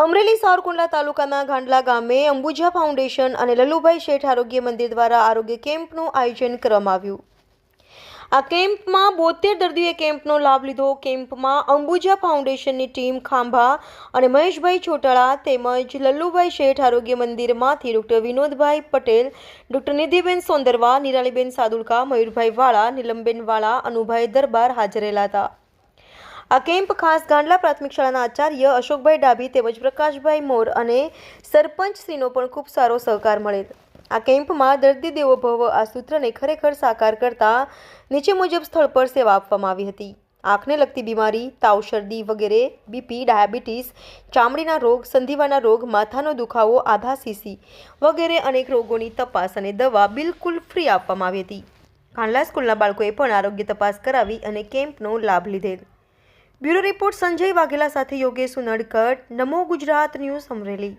અમરેલી સાવરકુંડલા તાલુકાના ગાંડલા ગામે અંબુજા ફાઉન્ડેશન અને લલ્લુભાઈ શેઠ આરોગ્ય મંદિર દ્વારા આરોગ્ય કેમ્પનું આયોજન કરવામાં આવ્યું. આ કેમ્પમાં બોતેર દર્દીઓએ કેમ્પનો લાભ લીધો. કેમ્પમાં અંબુજા ફાઉન્ડેશનની ટીમ ખાંભા અને મહેશભાઈ ચોટાળા તેમજ લલ્લુભાઈ શેઠ આરોગ્ય મંદિરમાંથી ડૉક્ટર વિનોદભાઈ પટેલ, ડૉક્ટર નિધિબેન સોંદરવા, નિરાલીબેન સાદુલકા, મયુરભાઈ વાળા, નીલમબેન વાળા, અનુભાઈ દરબાર હાજરેલા હતા. આ કેમ્પ ખાસ ગાંડલા પ્રાથમિક શાળાના આચાર્ય અશોકભાઈ ડાભી તેમજ પ્રકાશભાઈ મોર અને સરપંચશ્રીનો પણ ખૂબ સારો સહકાર મળેલ આ કેમ્પમાં દર્દી દેવો ભવ આ સૂત્રને ખરેખર સાકાર કરતા નીચે મુજબ સ્થળ પર સેવા આપવામાં આવી હતી. આંખને લગતી બીમારી, તાવ, શરદી વગેરે, બીપી, ડાયાબિટીસ, ચામડીના રોગ, સંધિવાના રોગ, માથાનો દુખાવો, આધા, સીસી વગેરે અનેક રોગોની તપાસ અને દવા બિલકુલ ફ્રી આપવામાં આવી હતી. ખાંડલા સ્કૂલના બાળકોએ પણ આરોગ્ય તપાસ કરાવી અને કેમ્પનો લાભ લીધેલ. બ્યુરો રિપોર્ટ સંજય વાઘેલા સાથે યોગેશ ઉનડકટ નમો ગુજરાત ન્યૂઝ અમરેલી.